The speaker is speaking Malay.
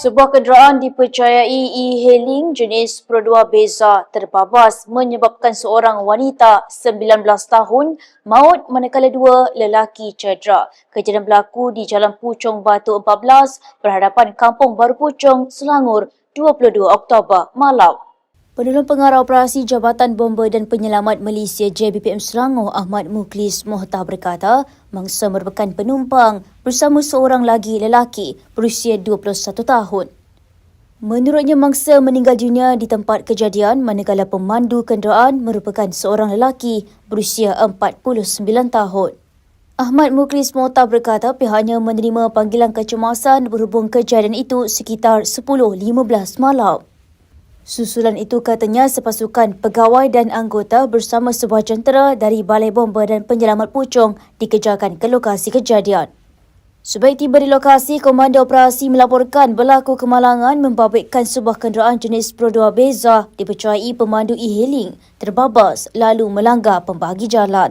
Sebuah kenderaan dipercayai e-hailing jenis Pro 2 Beza terbabas menyebabkan seorang wanita 19 tahun maut manakala dua lelaki cedera. Kejadian berlaku di Jalan Puchong Batu 14 berhadapan Kampung Baru Puchong, Selangor 22 Oktober malam. Penolong Pengarah Operasi Jabatan Bomba dan Penyelamat Malaysia JBPM Selangor Ahmad Muklis Mohtar berkata, mangsa merupakan penumpang bersama seorang lagi lelaki berusia 21 tahun. Menurutnya mangsa meninggal dunia di tempat kejadian manakala pemandu kenderaan merupakan seorang lelaki berusia 49 tahun. Ahmad Muklis Mohtar berkata pihaknya menerima panggilan kecemasan berhubung kejadian itu sekitar 10.15 malam. Susulan itu katanya sepasukan pegawai dan anggota bersama sebuah jentera dari Balai Bomba dan Penyelamat Puchong dikejarkan ke lokasi kejadian. Sebaik tiba di lokasi, Komando Operasi melaporkan berlaku kemalangan membabitkan sebuah kenderaan jenis Pro 2 Beza dipercayai pemandu e-hailing terbabas lalu melanggar pembagi jalan.